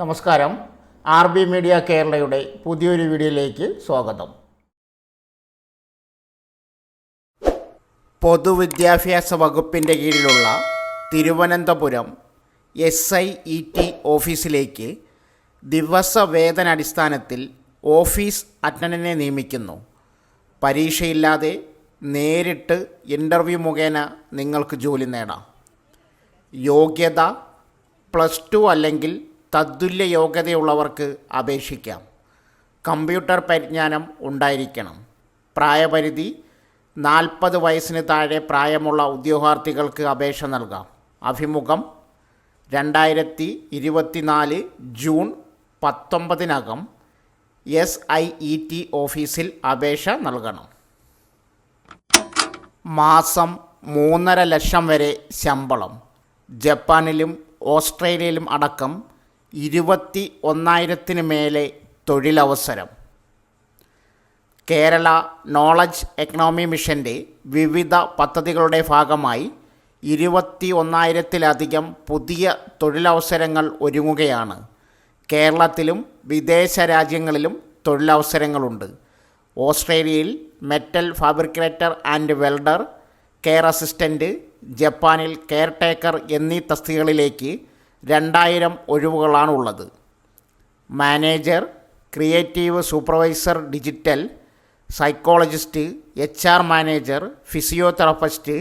നമസ്കാരം. R B media കേരളയുടെ പുതിയൊരു വീഡിയോയിലേക്ക് സ്വാഗതം. പൊതുവിദ്യാഭ്യാസ വകുപ്പിന്റെ കീഴിലുള്ള Thiruvananthapuram S I E T ഓഫീസിലേക്ക് ദിവസവേതനടിസ്ഥാനത്തിൽ ഓഫീസ് അറ്റൻഡനെ നിയമിക്കുന്നു. പരീക്ഷയില്ലാതെ നേരിട്ട് ഇന്റർവ്യൂ മുഖേന നിങ്ങൾക്ക് ജോലി നേടാം. യോഗ്യത പ്ലസ് ടു അല്ലെങ്കിൽ തത്തുല്യ യോഗ്യതയുള്ളവർക്ക് അപേക്ഷിക്കാം. കമ്പ്യൂട്ടർ പരിജ്ഞാനം ഉണ്ടായിരിക്കണം. പ്രായപരിധി നാൽപ്പത് വയസ്സിന് താഴെ പ്രായമുള്ള ഉദ്യോഗാർത്ഥികൾക്ക് അപേക്ഷ നൽകാം. അഭിമുഖം രണ്ടായിരത്തി ഇരുപത്തിനാല് ജൂൺ പത്തൊമ്പതിനകം എസ് ഐ ഇ ടി ഓഫീസിൽ അപേക്ഷ നൽകണം. മാസം മൂന്നര ലക്ഷം വരെ ശമ്പളം. ജപ്പാനിലും ഓസ്ട്രേലിയയിലും അടക്കം ഇരുപത്തി ഒന്നായിരത്തിന് മേലെ തൊഴിലവസരം. കേരള നോളജ് എക്കണോമി മിഷന്റെ വിവിധ പദ്ധതികളുടെ ഭാഗമായി ഇരുപത്തി ഒന്നായിരത്തിലധികം പുതിയ തൊഴിലവസരങ്ങൾ ഒരുങ്ങുകയാണ്. കേരളത്തിലും വിദേശ രാജ്യങ്ങളിലും തൊഴിലവസരങ്ങളുണ്ട്. ഓസ്ട്രേലിയയിൽ metal fabricator and welder care assistant ജപ്പാനിൽ കെയർ ടേക്കർ എന്നീ തസ്തികകളിലേക്ക് രണ്ടായിരം ഒഴിവുകളാണുള്ളത്. Manager creative supervisor digital psychologist H R manager physiotherapist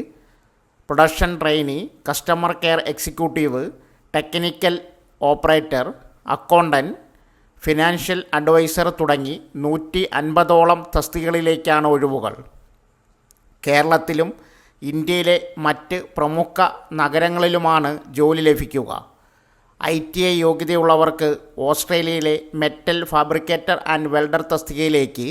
production trainee customer care executive technical operator accountant financial advisor തുടങ്ങി നൂറ്റി അൻപതോളം തസ്തികളിലേക്കാണ് ഒഴിവുകൾ. കേരളത്തിലും ഇന്ത്യയിലെ മറ്റ് പ്രമുഖ നഗരങ്ങളിലുമാണ് ജോലി ലഭിക്കുക. ഐ ടി ഐ യോഗ്യതയുള്ളവർക്ക് ഓസ്ട്രേലിയയിലെ മെറ്റൽ ഫാബ്രിക്കേറ്റർ ആൻഡ് വെൽഡർ തസ്തികയിലേക്ക്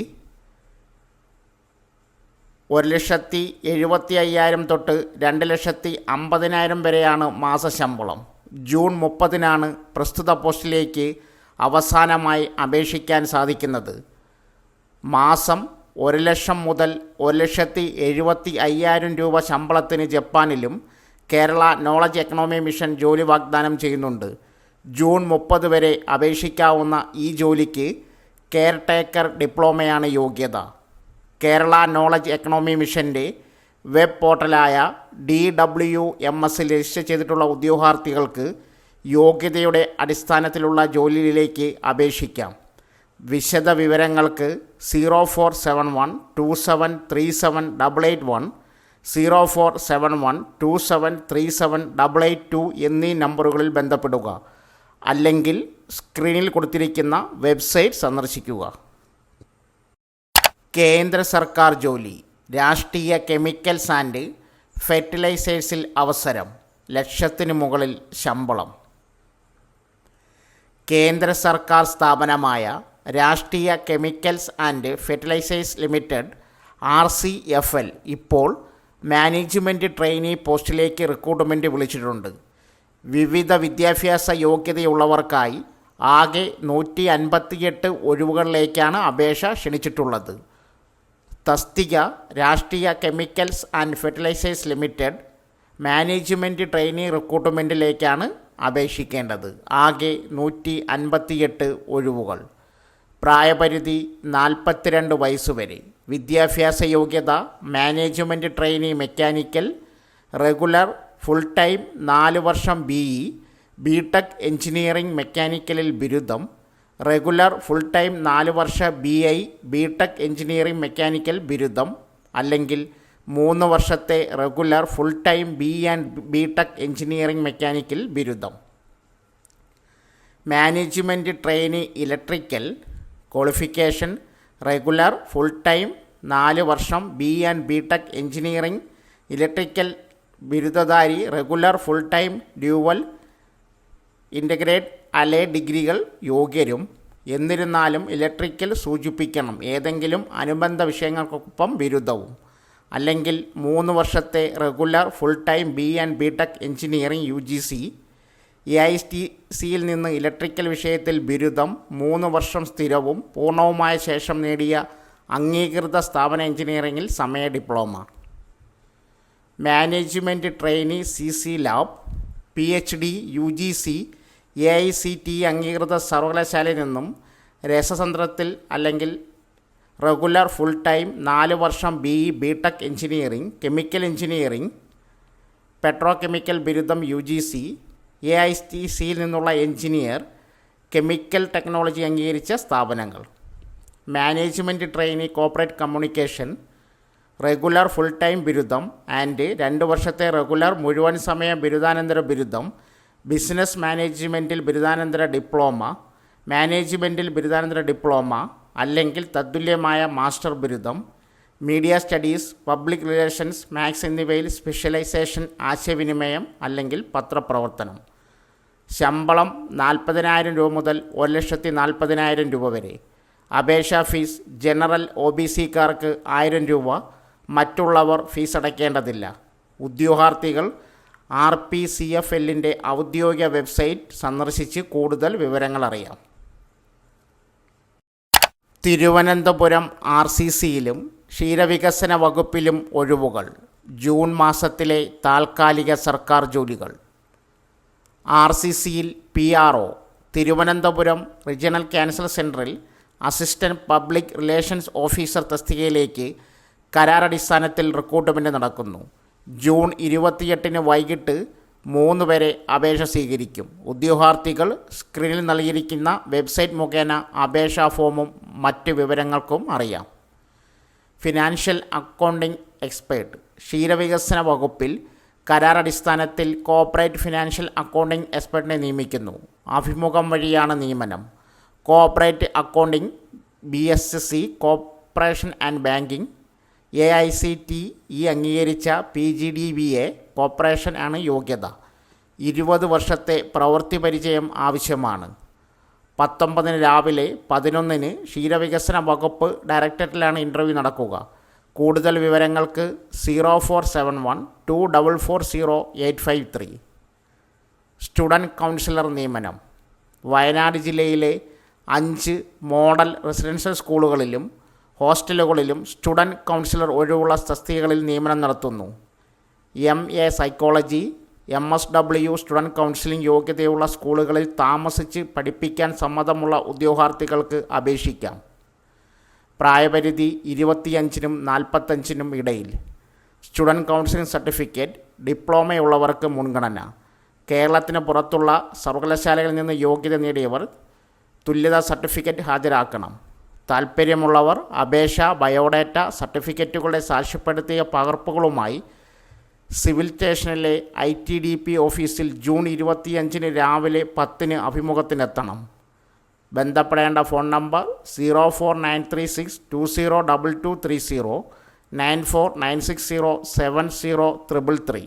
ഒരു ലക്ഷത്തി എഴുപത്തി അയ്യായിരം തൊട്ട് രണ്ട് ലക്ഷത്തി അമ്പതിനായിരം വരെയാണ് മാസശമ്പളം ജൂൺ മുപ്പതിനാണ് പ്രസ്തുത പോസ്റ്റിലേക്ക് അവസാനമായി അപേക്ഷിക്കാൻ സാധിക്കുന്നത്. മാസം ഒരു ലക്ഷം മുതൽ ഒരു ലക്ഷത്തി എഴുപത്തി അയ്യായിരം രൂപ ശമ്പളത്തിന് ജപ്പാനിലും കേരള നോളജ് എക്കണോമി മിഷൻ ജോലി വാഗ്ദാനം ചെയ്യുന്നുണ്ട്. ജൂൺ മുപ്പത് വരെ അപേക്ഷിക്കാവുന്ന ഈ ജോലിക്ക് കെയർ ടേക്കർ ഡിപ്ലോമയാണ് യോഗ്യത. കേരള നോളജ് എക്കണോമി മിഷന്റെ വെബ് പോർട്ടലായ ഡി ഡബ്ല്യു എം എസിൽ രജിസ്റ്റർ ചെയ്തിട്ടുള്ള ഉദ്യോഗാർത്ഥികൾക്ക് യോഗ്യതയുടെ അടിസ്ഥാനത്തിലുള്ള ജോലിയിലേക്ക് അപേക്ഷിക്കാം. വിശദ വിവരങ്ങൾക്ക് zero four seven one two seven three seven double eight one zero four seven one two seven three seven double eight two എന്നീ നമ്പറുകളിൽ ബന്ധപ്പെടുക. അല്ലെങ്കിൽ സ്ക്രീനിൽ കൊടുത്തിരിക്കുന്ന വെബ്സൈറ്റ് സന്ദർശിക്കുക. കേന്ദ്ര സർക്കാർ ജോലി. രാഷ്ട്രീയ കെമിക്കൽസ് ആൻഡ് ഫെർട്ടിലൈസേഴ്സിൽ അവസരം. ലക്ഷത്തിന് മുകളിൽ ശമ്പളം. കേന്ദ്ര സർക്കാർ സ്ഥാപനമായ Rashtriya chemicals and fertilizers limited R C F L ഇപ്പോൾ മാനേജ്മെന്റ് ട്രെയിനി പോസ്റ്റിലേക്ക് റിക്രൂട്ട്മെന്റ് വിളിച്ചിട്ടുണ്ട്. വിവിധ വിദ്യാഭ്യാസ യോഗ്യതയുള്ളവർക്കായി ആകെ നൂറ്റി അൻപത്തിയെട്ട് ഒഴിവുകളിലേക്കാണ് അപേക്ഷ ക്ഷണിച്ചിട്ടുള്ളത്. തസ്തിക Rashtriya chemicals and fertilizers limited management trainee റിക്രൂട്ട്മെന്റിലേക്കാണ് അപേക്ഷിക്കേണ്ടത്. ആകെ നൂറ്റി അൻപത്തിയെട്ട് ഒഴിവുകൾ. പ്രായപരിധി നാൽപ്പത്തിരണ്ട് വയസ്സ് വരെ വിദ്യാഭ്യാസ യോഗ്യത management trainee mechanical regular full time നാല് വർഷം B E B tech engineering മെക്കാനിക്കലിൽ ബിരുദം റെഗുലർ ഫുൾ ടൈം നാല് വർഷ B I B tech engineering mechanical ബിരുദം അല്ലെങ്കിൽ മൂന്ന് വർഷത്തെ regular full time B and B tech engineering mechanical ബിരുദം. Management trainee electrical qualification regular full time നാല് വർഷം B and B tech engineering electrical ബിരുദധാരി regular full time dual integrate അലേ ഡിഗ്രികൾ യോഗ്യരും. എന്നിരുന്നാലും ഇലക്ട്രിക്കൽ സൂചിപ്പിക്കണം ഏതെങ്കിലും അനുബന്ധ വിഷയങ്ങൾക്കൊപ്പം ബിരുദവും. അല്ലെങ്കിൽ മൂന്ന് വർഷത്തെ regular full time B and B tech engineering U G C A I T സിയിൽ നിന്ന് ഇലക്ട്രിക്കൽ വിഷയത്തിൽ ബിരുദം മൂന്ന് വർഷം സ്ഥിരവും പൂർണവുമായ ശേഷം നേടിയ അംഗീകൃത സ്ഥാപന എഞ്ചിനീയറിംഗിൽ സമയ diploma. Management trainee C C lab P H D U G C A I C T അംഗീകൃത സർവകലാശാലയിൽ നിന്നും രസതന്ത്രത്തിൽ അല്ലെങ്കിൽ റെഗുലർ ഫുൾ ടൈം നാല് വർഷം B E B tech engineering chemical engineering petro chemical ബിരുദം U G C A I T സിയിൽ നിന്നുള്ള engineer chemical technology അംഗീകരിച്ച സ്ഥാപനങ്ങൾ. Management trainee corporate communication regular full time ബിരുദം ആൻഡ് രണ്ട് വർഷത്തെ റെഗുലർ മുഴുവൻ സമയ ബിരുദാനന്തര ബിരുദം ബിസിനസ് മാനേജ്മെന്റിൽ ബിരുദാനന്തര ഡിപ്ലോമ മാനേജ്മെന്റിൽ ബിരുദാനന്തര ഡിപ്ലോമ അല്ലെങ്കിൽ തത്തുല്യമായ മാസ്റ്റർ ബിരുദം media studies public relations maths എന്നിവയിൽ സ്പെഷ്യലൈസേഷൻ ആശയവിനിമയം അല്ലെങ്കിൽ പത്രപ്രവർത്തനം. ശമ്പളം നാൽപ്പതിനായിരം രൂപ മുതൽ ഒരു ലക്ഷത്തി നാൽപ്പതിനായിരം രൂപ വരെ. അപേക്ഷാ ഫീസ് ജനറൽ ഒ ബി സിക്കാർക്ക് ആയിരം രൂപ മറ്റുള്ളവർ ഫീസ് അടയ്ക്കേണ്ടതില്ല. ഉദ്യോഗാർത്ഥികൾ ആർ പി സി എഫ് എല്ലിന്റെ ഔദ്യോഗിക വെബ്സൈറ്റ് സന്ദർശിച്ച് കൂടുതൽ വിവരങ്ങൾ അറിയാം തിരുവനന്തപുരം ആർ സി സിയിലും ക്ഷീരവികസന വകുപ്പിലും ഒഴിവുകൾ. ജൂൺ മാസത്തിലെ താൽക്കാലിക സർക്കാർ ജോലികൾ. ആർ സി സിയിൽ P R O Thiruvananthapuram regional cancer സെന്ററിൽ അസിസ്റ്റന്റ് പബ്ലിക് റിലേഷൻസ് ഓഫീസർ തസ്തികയിലേക്ക് കരാറടിസ്ഥാനത്തിൽ റിക്രൂട്ട്മെന്റ് നടക്കുന്നു. ജൂൺ ഇരുപത്തിയെട്ടിന് വൈകിട്ട് മൂന്ന് വരെ അപേക്ഷ സ്വീകരിക്കും. ഉദ്യോഗാർത്ഥികൾ സ്ക്രീനിൽ നൽകിയിരിക്കുന്ന വെബ്സൈറ്റ് മുഖേന അപേക്ഷാ ഫോമും മറ്റ് വിവരങ്ങൾക്കും അറിയാം. Financial accounting expert. ക്ഷീരവികസന വകുപ്പിൽ കരാറടിസ്ഥാനത്തിൽ കോപ്പറേറ്റ് ഫിനാൻഷ്യൽ അക്കൗണ്ടിംഗ് എക്സ്പേർട്ടിനെ നിയമിക്കുന്നു. അഭിമുഖം വഴിയാണ് നിയമനം. Corporate accounting B S C cooperation and banking A I C T E അംഗീകരിച്ച P G D B A cooperation ആണ് യോഗ്യത. ഇരുപത് വർഷത്തെ പ്രവൃത്തി പരിചയം ആവശ്യമാണ്. പത്തൊമ്പതിന് രാവിലെ പതിനൊന്നിന് ക്ഷീരവികസന വകുപ്പ് ഡയറക്ടറേറ്റിലാണ് ഇന്റർവ്യൂ നടക്കുക. കൂടുതൽ വിവരങ്ങൾക്ക് zero four seven one two double four zero eight five three. Student counsellor നിയമനം. വയനാട് ജില്ലയിലെ അഞ്ച് മോഡൽ റെസിഡൻഷ്യൽ സ്കൂളുകളിലും ഹോസ്റ്റലുകളിലും സ്റ്റുഡന്റ് കൗൺസിലർ ഒഴിവുള്ള തസ്തികകളിൽ നിയമനം നടത്തുന്നു. M A psychology M S W student counselling യോഗ്യതയുള്ള സ്കൂളുകളിൽ താമസിച്ച് പഠിപ്പിക്കാൻ സമ്മതമുള്ള ഉദ്യോഗാർത്ഥികൾക്ക് അപേക്ഷിക്കാം. പ്രായപരിധി ഇരുപത്തിയഞ്ചിനും നാൽപ്പത്തഞ്ചിനും ഇടയിൽ. സ്റ്റുഡന്റ് കൗൺസിലിംഗ് സർട്ടിഫിക്കറ്റ് ഡിപ്ലോമയുള്ളവർക്ക് മുൻഗണന. കേരളത്തിന് പുറത്തുള്ള സർവകലാശാലകളിൽ നിന്ന് യോഗ്യത നേടിയവർ തുല്യതാ സർട്ടിഫിക്കറ്റ് ഹാജരാക്കണം. താൽപ്പര്യമുള്ളവർ അപേക്ഷ ബയോഡേറ്റ സർട്ടിഫിക്കറ്റുകളുടെ സാക്ഷ്യപ്പെടുത്തിയ പകർപ്പുകളുമായി സിവിൽ സ്റ്റേഷനിലെ ഐ ടി ഡി പി ഓഫീസിൽ ജൂൺ ഇരുപത്തിയഞ്ചിന് രാവിലെ പത്തിന് അഭിമുഖത്തിനെത്തണം. ബന്ധപ്പെടേണ്ട phone number zero four nine three six two zero double two three zero nine four nine six zero seven zero triple three.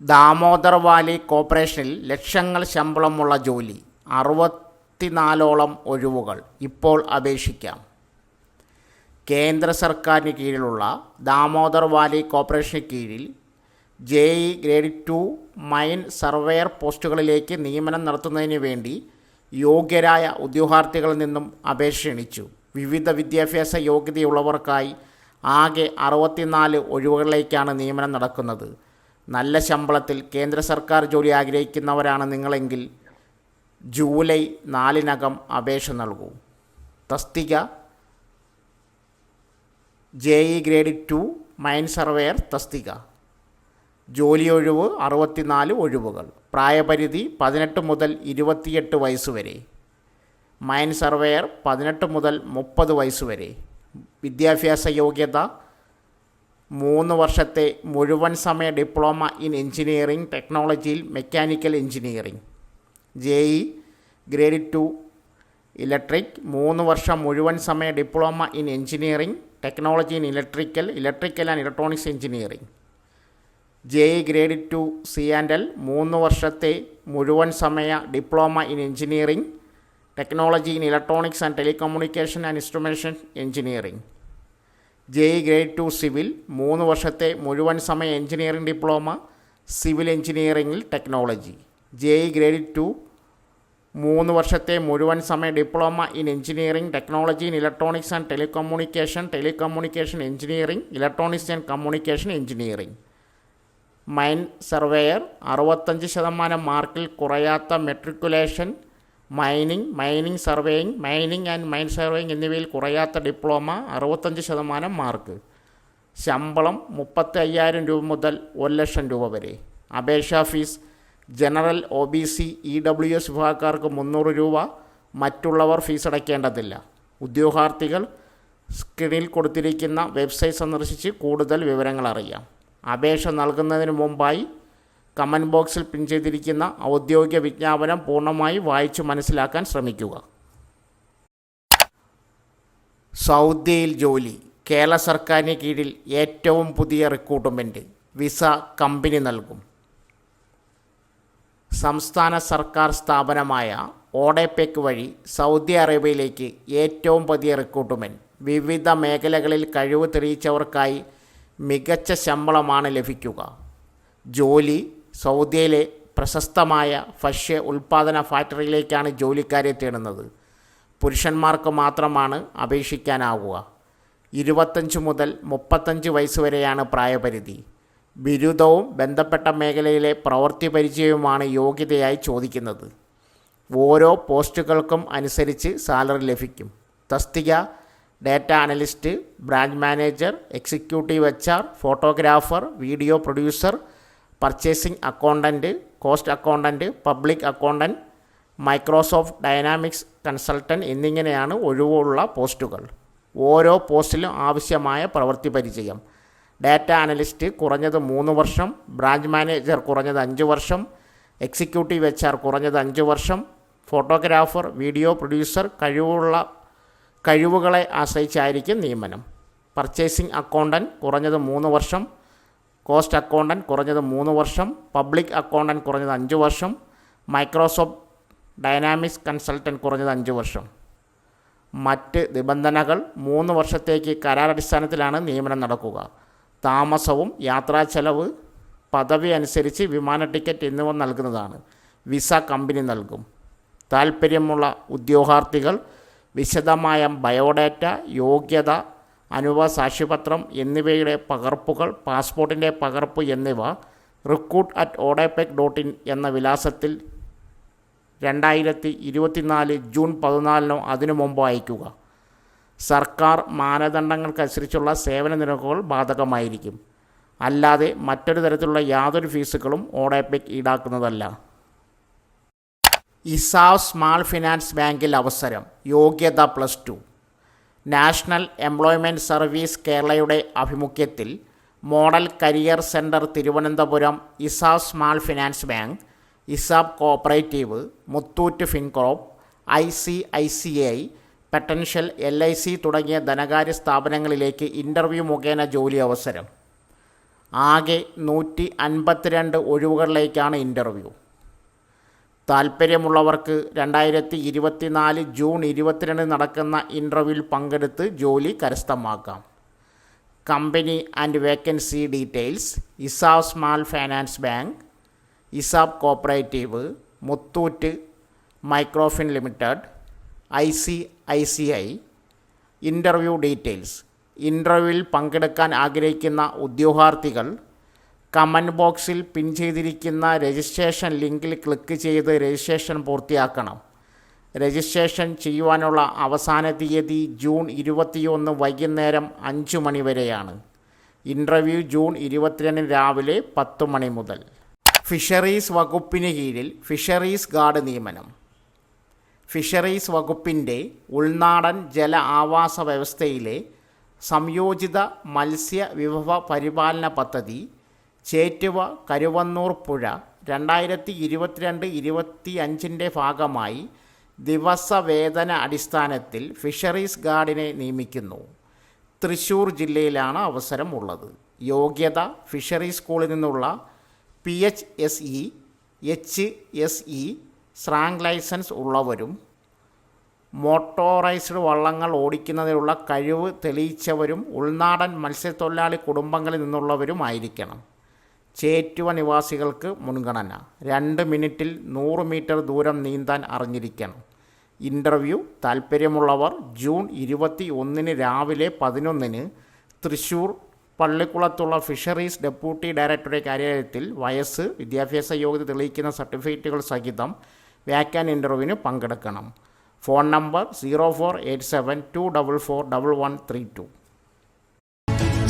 Damodar valley കോർപ്പറേഷനിൽ ലക്ഷങ്ങൾ ശമ്പളമുള്ള ജോലി. അറുപത്തിനാലോളം ഒഴിവുകൾ ഇപ്പോൾ അപേക്ഷിക്കാം. കേന്ദ്ര സർക്കാരിന് കീഴിലുള്ള ദാമോദർ വാലി കോർപ്പറേഷന് കീഴിൽ J E grade two mine surveyor പോസ്റ്റുകളിലേക്ക് നിയമനം നടത്തുന്നതിന് വേണ്ടി യോഗ്യരായ ഉദ്യോഗാർത്ഥികളിൽ നിന്നും അപേക്ഷ ക്ഷണിച്ചു വിവിധ വിദ്യാഭ്യാസ യോഗ്യതയുള്ളവർക്കായി ആകെ അറുപത്തിനാല് ഒഴിവുകളിലേക്കാണ് നിയമനം നടക്കുന്നത്. നല്ല ശമ്പളത്തിൽ കേന്ദ്ര സർക്കാർ ജോലി ആഗ്രഹിക്കുന്നവരാണ് നിങ്ങളെങ്കിൽ ജൂലൈ നാലിനകം അപേക്ഷ നൽകൂ. തസ്തിക J E grade two mine surveyor തസ്തിക. ജോലി ഒഴിവ് അറുപത്തിനാല് ഒഴിവുകൾ. പ്രായപരിധി പതിനെട്ട് മുതൽ ഇരുപത്തിയെട്ട് വയസ്സ് വരെ മൈൻ സർവേയർ പതിനെട്ട് മുതൽ മുപ്പത് വയസ്സ് വരെ വിദ്യാഭ്യാസ യോഗ്യത മൂന്ന് വർഷത്തെ മുഴുവൻ സമയ ഡിപ്ലോമ ഇൻ എഞ്ചിനീയറിംഗ് ടെക്നോളജിയിൽ mechanical engineering. J E grade two electric മൂന്ന് വർഷം മുഴുവൻ സമയ diploma in engineering technology in electrical electrical and electronics engineering J E grade two C and L മൂന്ന് വർഷത്തെ മുഴുവൻ സമയ diploma in engineering technology in electronics and telecommunication and instrumentation engineering J E grade two civil മൂന്ന് വർഷത്തെ മുഴുവൻ സമയ engineering diploma civil എഞ്ചിനീയറിംഗിൽ technology J E grade two മൂന്ന് വർഷത്തെ മുഴുവൻ സമയ diploma in engineering technology in electronics and telecommunication telecommunication engineering electronics and communication engineering mine surveyor അറുപത്തഞ്ച് ശതമാനം മാർക്കിൽ കുറയാത്ത matriculation mining mining surveying mining and mine surveying എന്നിവയിൽ കുറയാത്ത ഡിപ്ലോമ അറുപത്തഞ്ച് ശതമാനം മാർക്ക്. ശമ്പളം മുപ്പത്തി അയ്യായിരം രൂപ മുതൽ ഒരു ലക്ഷം രൂപ വരെ. അപേക്ഷാ fee general O B C E W S വിഭാഗക്കാർക്ക് മുന്നൂറ് രൂപ മറ്റുള്ളവർ ഫീസ് അടയ്ക്കേണ്ടതില്ല. ഉദ്യോഗാർത്ഥികൾ സ്ക്രീനിൽ കൊടുത്തിരിക്കുന്ന വെബ്സൈറ്റ് സന്ദർശിച്ച് കൂടുതൽ വിവരങ്ങൾ അറിയാം. അപേക്ഷ നൽകുന്നതിന് മുമ്പായി കമന്റ് ബോക്സിൽ പിൻ ചെയ്തിരിക്കുന്ന ഔദ്യോഗിക വിജ്ഞാപനം പൂർണമായി വായിച്ചു മനസ്സിലാക്കാൻ ശ്രമിക്കുക. സൗദിയിൽ ജോലി. കേരള സർക്കാരിന് കീഴിൽ ഏറ്റവും പുതിയ റിക്രൂട്ട്മെന്റ് വിസ കമ്പനി നൽകും. സംസ്ഥാന സർക്കാർ സ്ഥാപനമായ ഓഡെപെക് വഴി സൗദി അറേബ്യയിലേക്ക് ഏറ്റവും പുതിയ റിക്രൂട്ട്മെന്റ് വിവിധ മേഖലകളിൽ കഴിവ് തെളിയിച്ചവർക്കായി മികച്ച ശമ്പളമാണ് ലഭിക്കുക. ജോലി സൗദിയിലെ പ്രശസ്തമായ ഭക്ഷ്യ ഉൽപ്പാദന ഫാക്ടറിയിലേക്കാണ് ജോലിക്കാരെ തേടുന്നത്. പുരുഷന്മാർക്ക് മാത്രമാണ് അപേക്ഷിക്കാനാവുക. ഇരുപത്തഞ്ച് മുതൽ മുപ്പത്തഞ്ച് വയസ്സ് വരെയാണ് പ്രായപരിധി. ബിരുദവും ബന്ധപ്പെട്ട മേഖലയിലെ പ്രവൃത്തി പരിചയവുമാണ് യോഗ്യതയായി ചോദിക്കുന്നത്. ഓരോ പോസ്റ്റുകൾക്കും അനുസരിച്ച് സാലറി ലഭിക്കും. തസ്തിക data analyst branch manager executive H R photographer video producer purchasing accountant cost accountant public accountant Microsoft dynamics consultant എന്നിങ്ങനെയാണ് ഒഴിവുള്ള പോസ്റ്റുകൾ. ഓരോ പോസ്റ്റിലും ആവശ്യമായ പ്രവൃത്തി പരിചയം. ഡാറ്റ അനലിസ്റ്റ് കുറഞ്ഞത് മൂന്ന് വർഷം ബ്രാഞ്ച് മാനേജർ കുറഞ്ഞത് അഞ്ച് വർഷം എക്സിക്യൂട്ടീവ് എച്ച് ആർ കുറഞ്ഞത് അഞ്ച് വർഷം ഫോട്ടോഗ്രാഫർ വീഡിയോ പ്രൊഡ്യൂസർ കഴിവുള്ള കഴിവുകളെ ആശ്രയിച്ചായിരിക്കും നിയമനം. പർച്ചേസിംഗ് അക്കൗണ്ടന്റ് കുറഞ്ഞത് മൂന്ന് വർഷം കോസ്റ്റ് അക്കൗണ്ടന്റ് കുറഞ്ഞത് മൂന്ന് വർഷം പബ്ലിക് അക്കൗണ്ടന്റ് കുറഞ്ഞത് അഞ്ച് വർഷം മൈക്രോസോഫ്റ്റ് ഡൈനാമിക്സ് കൺസൾട്ടന്റ് കുറഞ്ഞത് അഞ്ച് വർഷം. മറ്റ് നിബന്ധനകൾ മൂന്ന് വർഷത്തേക്ക് കരാറടിസ്ഥാനത്തിലാണ് നിയമനം നടക്കുക. താമസവും യാത്രാ ചെലവ് പദവി അനുസരിച്ച് വിമാന ടിക്കറ്റ് എന്നിവ നൽകുന്നതാണ്. വിസ കമ്പനി നൽകും. താൽപ്പര്യമുള്ള ഉദ്യോഗാർത്ഥികൾ വിശദമായ ബയോഡാറ്റ യോഗ്യത അനുഭവ സാക്ഷ്യപത്രം എന്നിവയുടെ പകർപ്പുകൾ പാസ്പോർട്ടിന്റെ പകർപ്പ് എന്നിവ recruit at ODEPC dot in എന്ന വിലാസത്തിൽ രണ്ടായിരത്തി ഇരുപത്തിനാല് ജൂൺ പതിനാലിനോ അതിനു മുമ്പോ അയയ്ക്കുക. സർക്കാർ മാനദണ്ഡങ്ങൾക്കനുസരിച്ചുള്ള സേവന നിരക്കുകൾ ബാധകമായിരിക്കും. അല്ലാതെ മറ്റൊരു തരത്തിലുള്ള യാതൊരു ഫീസുകളും ഓഡേപെക് ഈടാക്കുന്നതല്ല. ഇസാവ് സ്മാൾ ഫിനാൻസ് ബാങ്കിൽ അവസരം യോഗ്യത plus two. National employment service കേരളയുടെ ആഭിമുഖ്യത്തിൽ model career centre Thiruvananthapuram ESAF small finance bank ESAF cooperative Muthoot Fincorp I C I C I potential L I C തുടങ്ങിയ ധനകാര്യ സ്ഥാപനങ്ങളിലേക്ക് ഇന്റർവ്യൂ മുഖേന ജോലി അവസരം. ആകെ നൂറ്റി അൻപത്തിരണ്ട് ഒഴിവുകളിലേക്കാണ് ഇന്റർവ്യൂ താൽപ്പര്യമുള്ളവർക്ക് രണ്ടായിരത്തി ഇരുപത്തിനാല് ജൂൺ ഇരുപത്തിരണ്ട് നടക്കുന്ന ഇന്റർവ്യൂവിൽ പങ്കെടുത്ത് ജോലി കരസ്ഥമാക്കാം. Company and vacancy details ESAF small finance bank ESAF cooperative Muthoot Microfin limited I C I C I interview details ഇന്റർവ്യൂവിൽ പങ്കെടുക്കാൻ ആഗ്രഹിക്കുന്ന ഉദ്യോഗാർത്ഥികൾ കമന്റ് ബോക്സിൽ പിൻ ചെയ്തിരിക്കുന്ന രജിസ്ട്രേഷൻ ലിങ്കിൽ ക്ലിക്ക് ചെയ്ത് രജിസ്ട്രേഷൻ പൂർത്തിയാക്കണം. രജിസ്ട്രേഷൻ ചെയ്യുവാനുള്ള അവസാന തീയതി ജൂൺ ഇരുപത്തിയൊന്ന് വൈകുന്നേരം അഞ്ച് മണി വരെയാണ്. ഇന്റർവ്യൂ ജൂൺ ഇരുപത്തിരണ്ടിന് രാവിലെ പത്ത് മണി മുതൽ. ഫിഷറീസ് വകുപ്പിന് കീഴിൽ ഫിഷറീസ് ഗാർഡ് നിയമനം. ഫിഷറീസ് വകുപ്പിന്റെ ഉൾനാടൻ ജല ആവാസ വ്യവസ്ഥയിലെ സംയോജിത മത്സ്യ വിഭവ പരിപാലന പദ്ധതി ചേറ്റുവ കരുവന്നൂർ പുഴ രണ്ടായിരത്തി ഇരുപത്തിരണ്ട് ഇരുപത്തി അഞ്ചിന്റെ ഭാഗമായി ദിവസവേതന അടിസ്ഥാനത്തിൽ ഫിഷറീസ് ഗാർഡിനെ നിയമിക്കുന്നു. തൃശ്ശൂർ ജില്ലയിലാണ് അവസരം ഉള്ളത് യോഗ്യത ഫിഷറീസ് സ്കൂളിൽ നിന്നുള്ള P H S E H S E സ്രാങ്ക് licence ഉള്ളവരും മോട്ടോറൈസ്ഡ് വള്ളങ്ങൾ ഓടിക്കുന്നതിനുള്ള കഴിവ് തെളിയിച്ചവരും ഉൾനാടൻ മത്സ്യത്തൊഴിലാളി കുടുംബങ്ങളിൽ നിന്നുള്ളവരുമായിരിക്കണം ചേറ്റുവ നിവാസികൾക്ക് മുൻഗണന. രണ്ട് മിനിറ്റിൽ നൂറ് മീറ്റർ ദൂരം നീന്താൻ അറിഞ്ഞിരിക്കണം. ഇന്റർവ്യൂ താൽപ്പര്യമുള്ളവർ ജൂൺ ഇരുപത്തി ഒന്നിന് രാവിലെ പതിനൊന്നിന് തൃശൂർ പള്ളിക്കുളത്തുള്ള ഫിഷറീസ് ഡെപ്യൂട്ടി ഡയറക്ടറുടെ കാര്യാലയത്തിൽ വയസ്സ് വിദ്യാഭ്യാസ യോഗ്യത തെളിയിക്കുന്ന സർട്ടിഫിക്കറ്റുകൾ സഹിതം വ്യാക്കാൻ ഇന്റർവ്യൂവിന് പങ്കെടുക്കണം. Phone number zero four eight seven two double four double one three two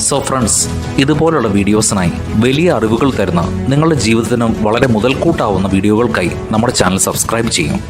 so friends ഇതുപോലുള്ള വീഡിയോസിനായി വലിയ അറിവുകൾ തരുന്ന നിങ്ങളുടെ ജീവിതത്തിനും വളരെ മുതൽക്കൂട്ടാവുന്ന വീഡിയോകൾക്കായി നമ്മുടെ ചാനൽ സബ്സ്ക്രൈബ് ചെയ്യും.